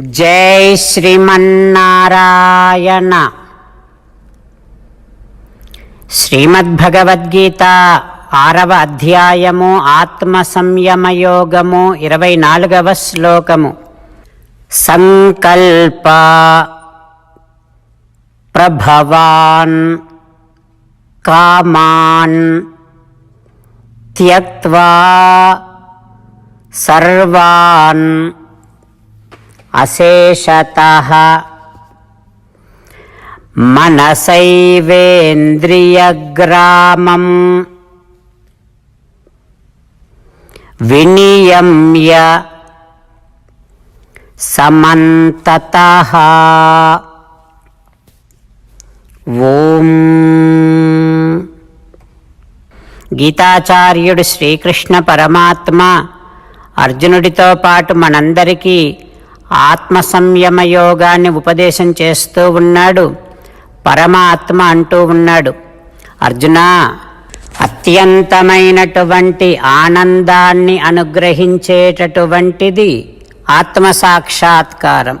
జై శ్రీమన్నారాయణ. శ్రీమద్భగవద్గీత ఆరవ అధ్యాయము ఆత్మ సంయమయోగము ఇరవై నాలుగవ శ్లోకము. సంకల్ప ప్రభవాన్ కామాన్ త్యక్వా సర్వాన్ అశేషత. మనసైవేంద్రియగ్రామం వినియమ్య సమంతతః. ఓం. గీతాచార్యుడు శ్రీకృష్ణ పరమాత్మ అర్జునుడితో పాటు మనందరికీ ఆత్మ సంయమ యోగాన్ని ఉపదేశం చేస్తూ ఉన్నాడు. పరమాత్మ అంటూ ఉన్నాడు. అర్జున అత్యంతమైనటువంటి ఆనందాన్ని అనుగ్రహించేటటువంటిది ఆత్మ సాక్షాత్కారం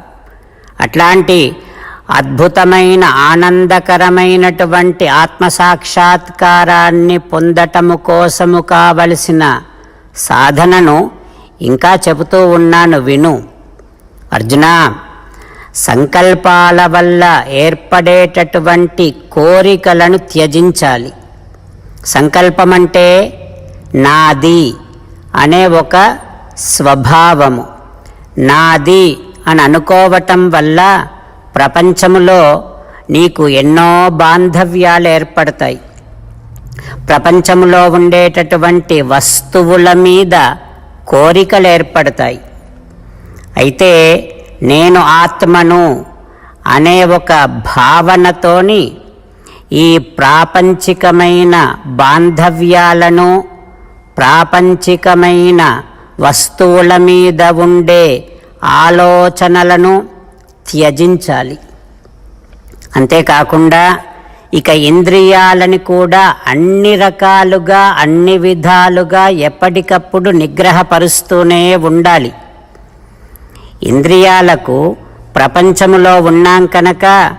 అట్లాంటి అద్భుతమైన ఆనందకరమైనటువంటి ఆత్మ సాక్షాత్కారాన్ని పొందటము కోసము కావలసిన సాధనను ఇంకా చెబుతూ ఉన్నాను. విను. అర్జున సంకల్పాల వల్ల ఏర్పడేటటువంటి కోరికలను త్యజించాలి. సంకల్పం అంటే నాది అనే ఒక స్వభావము. నాది అని అనుకోవటం వల్ల ప్రపంచములో నీకు ఎన్నో బాంధవ్యాలు ఏర్పడతాయి. ప్రపంచంలో ఉండేటటువంటి వస్తువుల మీద కోరికలు ఏర్పడతాయి. అయితే నేను ఆత్మను అనే ఒక భావనతోని ఈ ప్రాపంచికమైన బాంధవ్యాలను ప్రాపంచికమైన వస్తువుల మీద ఉండే ఆలోచనలను త్యజించాలి. అంతేకాకుండా ఇక ఇంద్రియాలని కూడా అన్ని రకాలుగా అన్ని విధాలుగా ఎప్పటికప్పుడు నిగ్రహపరుస్తూనే ఉండాలి. ఇంద్రియాలకు ప్రపంచములో ఉన్నాం కనుక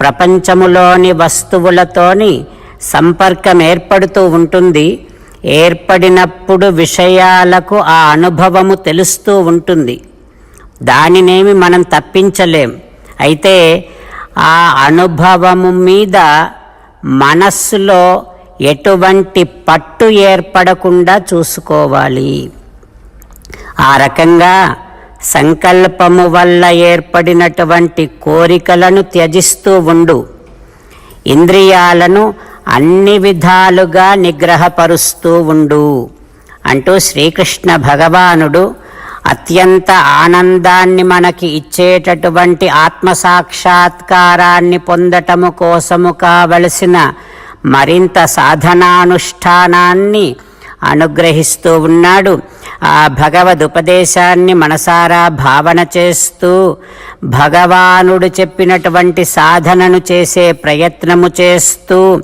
ప్రపంచములోని వస్తువులతోని సంపర్కం ఏర్పడుతూ ఉంటుంది. ఏర్పడినప్పుడు విషయాలకు ఆ అనుభవము తెలుస్తూ ఉంటుంది. దానినేమి మనం తప్పించలేం. అయితే ఆ అనుభవము మీద మనస్సులో ఎటువంటి పట్టు ఏర్పడకుండా చూసుకోవాలి. ఆ రకంగా సంకల్పము వల్ల ఏర్పడినటువంటి కోరికలను త్యజిస్తూ ఉండు. ఇంద్రియాలను అన్ని విధాలుగా నిగ్రహపరుస్తూ ఉండు. అంటూ శ్రీకృష్ణ భగవానుడు అత్యంత ఆనందాన్ని మనకి ఇచ్చేటటువంటి ఆత్మసాక్షాత్కారాన్ని పొందటము కోసము కావలసిన మరింత సాధనానుష్ఠానాన్ని అనుగ్రహిస్తూ ఉన్నాడు. ఆ భగవదుపదేశాన్ని మనసారా భావన చేస్తూ భగవానుడు చెప్పినటువంటి సాధనను చేసే ప్రయత్నము చేస్తూ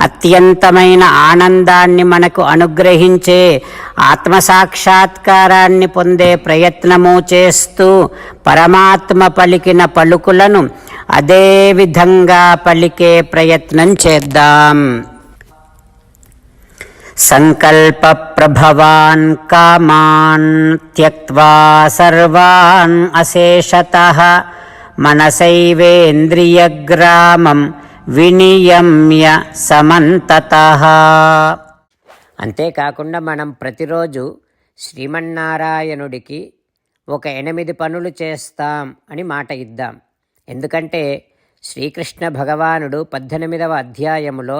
అత్యంతమైన ఆనందాన్ని మనకు అనుగ్రహించే ఆత్మసాక్షాత్కారాన్ని పొందే ప్రయత్నము చేస్తూ పరమాత్మ పలికిన పలుకులను అదే విధంగా పలికే ప్రయత్నం చేద్దాం. सङ्कल्पप्रभवान् कामान् त्यक्त्वा सर्वान् अशेषतः మనసైవేంద్రియగ్రామం వినియమ్య సమంతత అంతేకాకుండా మనం ప్రతిరోజు శ్రీమన్నారాయణుడికి ఒక ఎనిమిది పనులు చేస్తాం అని మాట ఇద్దాం ఎందుకంటే శ్రీకృష్ణ భగవానుడు పద్దెనిమిదవ అధ్యాయములో